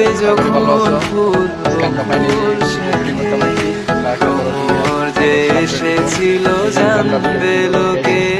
ফুটবে যখন ফুল এসেছিল জানবে লোকে।